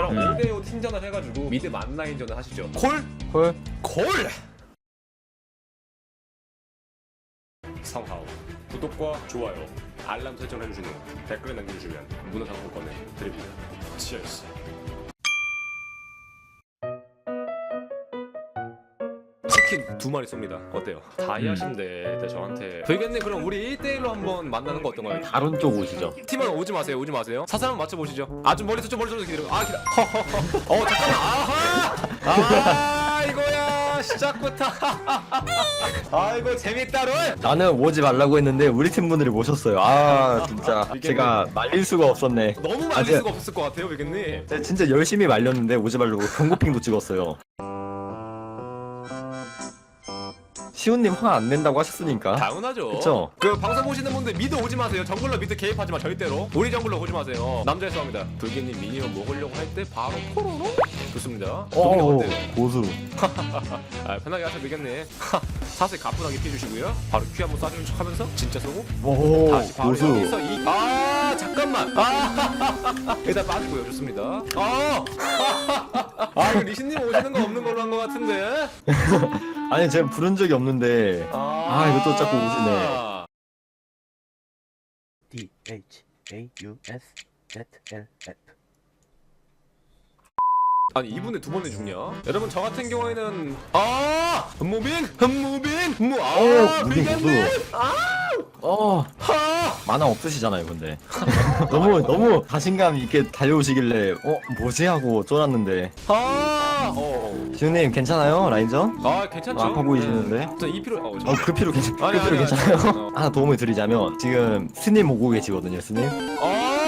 저랑 음. 5대5 팀전을 해가지고 미드 만라인전을 하시죠 콜? 콜? 콜! 성하오 구독과 좋아요 알람 설정 해주신 후 댓글 남겨주시면 문어 상품권을 드립니다 치얼스 치킨 두 마리 쏩니다. 어때요? 다이아신데 네, 저한테. 되겠네. 그럼 우리 1대1로 한번 만나는 거 어떤가요? 다른 쪽 오시죠. 팀은 오지 마세요 오지 마세요. 사사 한번 맞춰 보시죠. 아 좀 멀리서 좀 멀리서 좀 기다려. 아 기다. 어 잠깐만. 아하! 아 이거야. 시작부터. 아 이거 재밌다롤. 나는 오지 말라고 했는데 우리 팀 분들이 모셨어요. 아 진짜. 제가 말릴 수가 없었네. 너무 아, 말릴 제가- 수가 없을 것 같아요 제가 진짜 열심히 말렸는데 오지 말라고 경고핑도 찍었어요. 시훈님 화 안 낸다고 하셨으니까. 당연하죠. 그쵸? 그 방송 보시는 분들 미드 오지 마세요. 정글러 미드 개입하지 마 절대로. 우리 정글러 오지 마세요. 남자의 싸움이다. 불기님 미니언 먹으려고 할 때 바로 포로로? 좋습니다. 동료 어 어때요? 고수. 아, 편하게 하세요 미겠네 사슬 가뿐하게 피해주시고요. 바로 큐 한번 쏴주는 척 하면서 진짜 쏘고 오 다시 바로 고수. 여기서 이... 아 잠깐만. 아 일단 빠지고요. 좋습니다. 아, 아 이거 리신님 오시는 거 없는 걸로 한 거 같은데. 아니 제가 부른 적이 없는데. 아, 이거 또 자꾸 오시네. D H A U S Z L F 아니 이분의 두 번에 죽냐? 여러분 저 같은 경우에는 아 무빙 무빙 무아 어, 무빙 고수. 아어 하! 만화 없으시잖아요 근데. 너무 너무 자신감 있게 달려오시길래 어 뭐지 하고 쫄았는데. 아! 어. 시훈님 괜찮아요 라인전? 아 괜찮죠? 아파 보이시는데? 저이 필요 어, 어그 피로 괜찮 그 아니, 피로 아니, 아니, 괜찮아요? 아니, 아니. 하나 도움을 드리자면 지금 스님 오고 계시거든요 스님. 아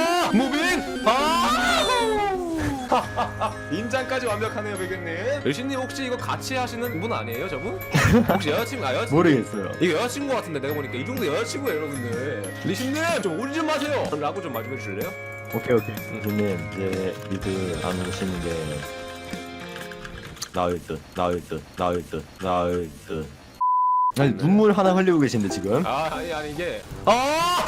인장까지 완벽하네요 백현님 여신님 혹시 이거 같이 하시는 분 아니에요 저분? 혹시 여자친구 아 여자친구 모르겠어요. 이거 여자친구 같은데 내가 보니까 이 정도 여자친구예요 여러분들 리신님 좀 오리 좀 마세요 라고 좀 말 좀 해주실래요? 오케이 오케이. 스님 이제 미드 안 오시는 게 나을 듯 나을 듯 나을 듯 나을 듯. 아니 눈물 하나 흘리고 계신데 지금. 아 아니 아니 이게 아!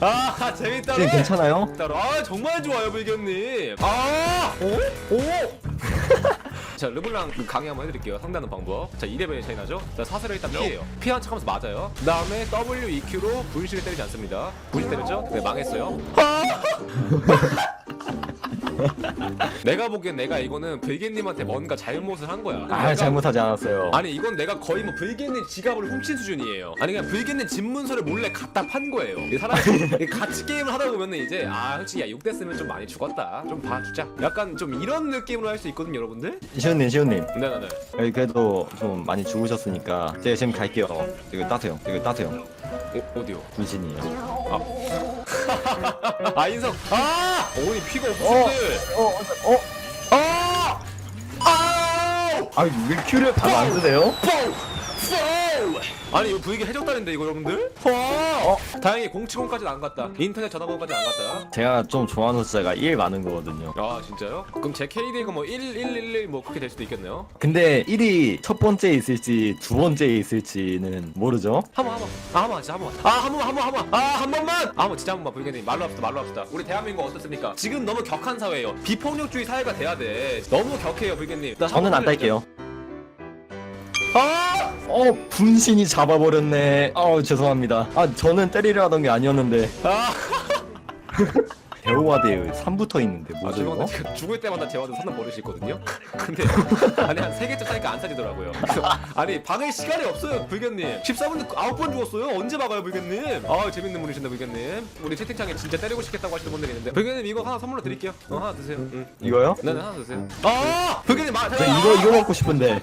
아 재밌다 스님 괜찮아요? 따로. 아 정말 좋아요 불견님. 아! 오? 오? 자 르블랑 그 강의 한번 해드릴게요. 상대하는 방법. 자 2레벨 차이 나죠? 자 사슬을 일단 피해요. 피한 척하면서 맞아요. 그 다음에 W, EQ로 분신을 때리지 않습니다. 분신 때렸죠? 네 망했어요 내가 보기엔 내가 이거는 불개님한테 뭔가 잘못을 한 거야 아 내가- 잘못하지 않았어요. 아니 이건 내가 거의 뭐 불개님 지갑을 훔친 수준이에요. 아니 그냥 불개님 집 문서를 몰래 갖다 판 거예요. 이 사람이 같이 게임을 하다 보면은 이제 아 솔직히 야 6대 쓰면 좀 많이 죽었다. 좀 봐주자. 약간 좀 이런 느낌으로 할 수 있거든요, 여러분들. 시훈님 시훈님 네네네. 여기 그래도 좀 많이 죽으셨으니까 제가 지금 갈게요. 이거 따세요. 이거 따세요. 어, 어디요? 분신이에요. 아 인성. 아! 어머니 피가 없으신데. 어 어. 아! 아! 아왜 큐를 바로 안 쓰세요? 파울! 파울! 아니 이거 부익이 해적단인데 이거 여러분들? 어? 다행히 070까지는 안 갔다. 인터넷 전화번호까지 안 갔다. 제가 좀 좋아하는 숫자가 1 많은 거거든요. 아 진짜요? 그럼 제 KD가 뭐 1, 1, 1, 1, 뭐 그렇게 될 수도 있겠네요. 근데 1이 첫 번째에 있을지 두 번째에 있을지는 모르죠. 한번 한번 아 한번 진짜 한번 아 한 번만 한번 한번 아한 번만 아뭐 진짜 한 번만 불개님 말로 합시다 말로 합시다 우리 대한민국 어떻습니까 지금 너무 격한 사회예요 비폭력주의 사회가 돼야 돼 너무 격해요 불개님 나 저는 안 한번 딸게요. 아 어 분신이 잡아버렸네. 어 죄송합니다. 아 저는 때리려 하던 게 아니었는데. 아, 배우와대에 3부터 있는데 아 뭐죠 이거? 죄송한데 제가 죽을 때마다 제 와도 사는 버릇이 있거든요? 근데 아니 한 세 개쯤 사니까 안 사지더라고요. 그래서 아니 박을 시간이 없어요 불개님. 14분에 9번 죽었어요? 언제 박아요 불개님? 아 재밌는 분이신데 불개님. 우리 채팅창에 진짜 때리고 싶겠다고 하시는 분들이 있는데. 불개님 이거 하나 선물로 드릴게요. 어 하나 드세요. 응. 이거요? 네 네 하나 드세요. 아! 불개님 마 저 이거 이거 먹고 싶은데.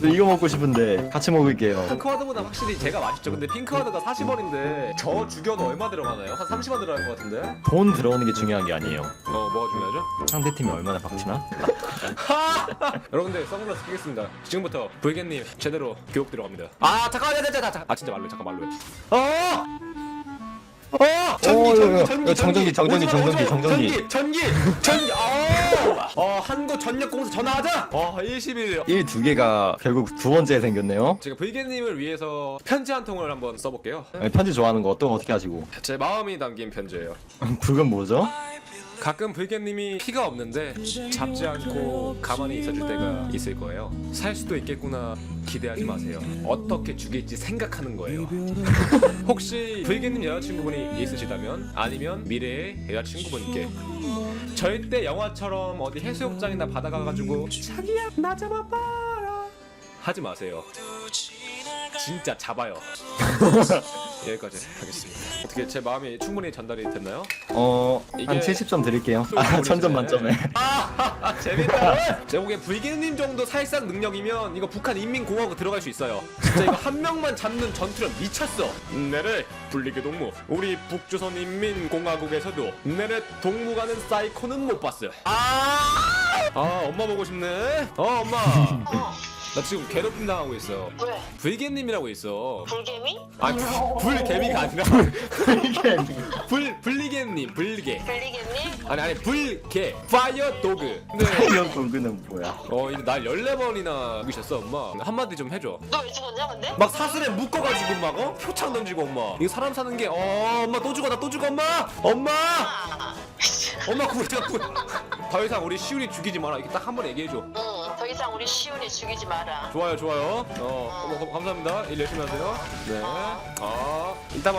저 이거 먹고 싶은데 같이 먹을게요. 핑크와드보다 확실히 제가 맛있죠 근데 핑크와드가 40원인데 저 죽여도 얼마 들어가나요? 한 30원 들어갈 것 같은데 돈 들어오는 게 중요한 게 아니에요. 어 뭐가 중요하죠? 상대 팀이 얼마나 박치나? 여러분들 선글라스 끼겠습니다 지금부터 불개님 제대로 교육 들어갑니다 아 잠깐만 잠깐 잠깐 아 진짜 말로 잠깐 말로 해 어! 어! 전기 어, 전기 어, 전기 어. 정전기. 전기 전기 전기 어! 어 한국 전력공사 전화하자 어 21. 1두 개가 결국 두 번째에 생겼네요. 제가 불개님을 위해서 편지 한 통을 한번 써볼게요 아니, 편지 좋아하는 거 또 어떻게 하시고? 제 마음이 담긴 편지예요 북은 뭐죠? 가끔 불개님이 피가 없는데 잡지 않고 가만히 있어줄 때가 있을 거예요. 살 수도 있겠구나 기대하지 마세요. 어떻게 죽일지 생각하는 거예요. 혹시 불개님 여자친구분이 있으시다면 아니면 미래의 여자친구분께 절대 영화처럼 어디 해수욕장이나 바다 가가지고 자기야 나 잡아봐라 하지 마세요. 진짜 잡아요. 여기까지 하겠습니다. 어떻게 제 마음이 충분히 전달이 됐나요? 어, 한 이게- 70점 드릴게요. 또 아, 천점. 만점에. 아 재밌다. 보기엔 불기님 정도 살상 능력이면 이거 북한 인민공화국 들어갈 수 있어요. 진짜 이거 한 명만 잡는 전투력 미쳤어. 내래 불리게 동무. 우리 북조선 인민공화국에서도 내래 동무 가는 사이코는 못 봤어. 아, 아 엄마 보고 싶네. 어 엄마. 어, 나 지금 괴롭힘 당하고 있어. 왜? 불개님이라고 있어. 불개미? 아 불개미가 아니라 불 불리개님 불개. 불리겠니? 아니 아니 불개 파이어 도그. 근데 이런 도구는 뭐야? 어 이제 날 14번이나 죽이셨어 엄마 한마디 좀 해줘 너왜 죽었냐 근데? 막 사슬에 묶어가지고 막 어? 표창 던지고 엄마 이거 사람 사는 게 어 엄마 또 죽어 나 또 죽어 엄마 엄마 아, 엄마 구해줘 구더 이상 우리 시훈이 죽이지 마라 이렇게 딱 한 번 얘기해줘 응, 더 이상 우리 시훈이 죽이지 마라. 좋아요 좋아요. 어 어머 감- 감사합니다. 일 열심히 하세요. 네 아. 이따 봐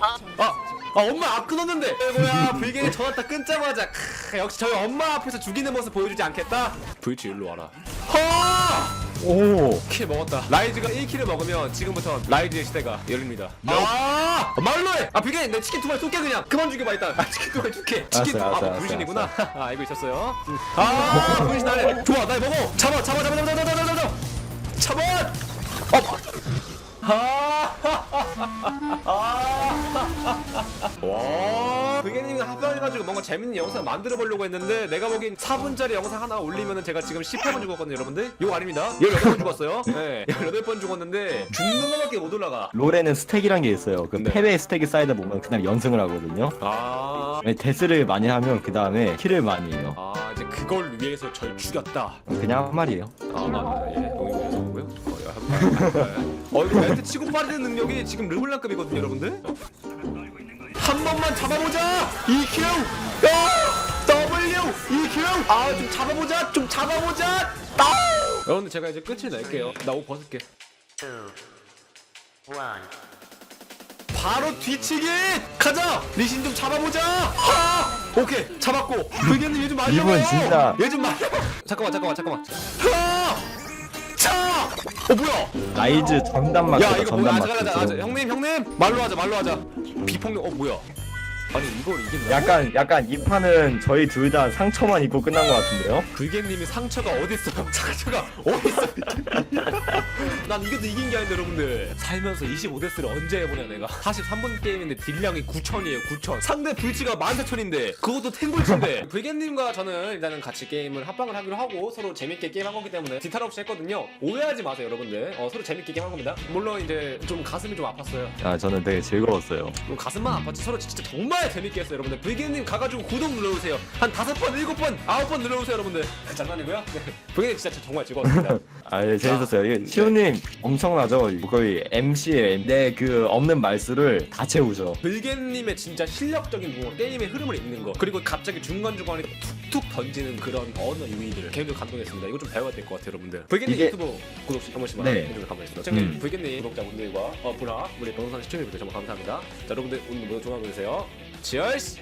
아. 아, 엄마 앞 끊었는데. 아이고야 불길이 전화 딱 끊자마자. 크, 역시 저희 엄마 앞에서 죽이는 모습 보여주지 않겠다. 불치 일로 와라. 허 오. 킬 먹었다. 라이즈가 1킬을 먹으면 지금부터 라이즈의 시대가 열립니다. 아! 말로해! 아, 비게 내 치킨 두 마리 쏠게 그냥. 그만 죽여봐, 일단. 아, 치킨 두 마리 쏠게. 치킨 두 알았어, 아, 뭐, 분신이구나. 아, 알고 있었어요. 아, 분신 나네. 좋아, 나 먹어. 잡아, 잡아, 잡아, 잡아, 잡아, 잡아, 잡아. 잡아! 아! 와. 비게님이 합방해가지고 뭔가 재밌는 영상 만들어 보려고 했는데 내가 보기엔 4분짜리 영상 하나 올리면은 제가 지금 18번 죽었거든요, 여러분들. 이거 아닙니다. 18번 죽었어요. 네, 18번 죽었는데 죽는 거밖에 못 올라가. 롤에는 스택이란 게 있어요. 그 네. 패배의 스택이 쌓이다 보면 그날 연승을 하거든요. 아. 아니, 데스를 많이 하면 그 다음에 킬을 많이 해요. 아, 이제 그걸 위해서 절 죽였다. 그냥 한 말이에요. 아, 아, 예. 동의 못했고요. 어, 야, 한 번. 어, 이거 멘트 치고 빠지는 능력이 지금 르블랑급이거든요, 여러분들. 한 번만 잡아보자. EQ. 야! W EQ. 아, 좀 잡아보자. 좀 잡아보자. 아! 여러분들 제가 이제 끝을 낼게요. 나 옷 벗을게. 바로 뒤치기! 가자! 리신 좀 잡아보자! 하! 오케이 잡았고 불견님 얘좀 말려봐요! 이분 진짜- 얘좀 말려! 잠깐만 잠깐만 잠깐만 하! 차! 어 뭐야? 라이즈 전담 마크 야다 이거 뭐야 전담 아자 마크. 가자 아자 형님 형님 말로 하자 말로 하자 비폭력 어 뭐야 아니 이걸 이긴다고? 약간 약간 이 판은 저희 둘 다 상처만 입고 끝난 것 같은데요? 불개님이 상처가 어딨어? 상처가 어딨어? 난 이겨도 이긴 게 아닌데 여러분들 살면서 25데스를 언제 해보냐 내가 43분 게임인데 딜량이 9천이에요 9천 상대 불치가 14,000인데 그것도 탱불치인데 불개님과 저는 일단은 같이 게임을 합방을 하기로 하고 서로 재밌게 게임한 거기 때문에 디탈 없이 했거든요 오해하지 마세요 여러분들 어, 서로 재밌게 게임한 겁니다 물론 이제 좀 가슴이 좀 아팠어요 아 저는 되게 즐거웠어요. 가슴만 아팠지 서로 진짜 정말 재밌게 했어요 여러분들 불기님 가가지고 구독 눌러주세요 한 다섯 번 일곱 번 아홉 번 눌러주세요 여러분들 장난이고요 네. 불기님 진짜 정말 즐거웠습니다 아 예, 재밌었어요. 예, 시우님 엄청나죠? 거의 MC의 내 그 없는 말수를 다 채우죠. 불개님의 진짜 실력적인 부분 게임의 흐름을 읽는 거 그리고 갑자기 중간중간에 툭툭 던지는 그런 언어 유희들 개인적으로 감동했습니다 이거 좀 배워야 될 것 같아요 여러분들 불개님 이게- 유튜브 구독 한 번씩만 네. 해주셔서 감사하겠습니다 자, 음. 불개님 구독자분들과 어, 분화 우리 동영상 시청해주셔서 정말 감사합니다 자 여러분들 오늘 모두 좋은 하루 되세요 Cheers!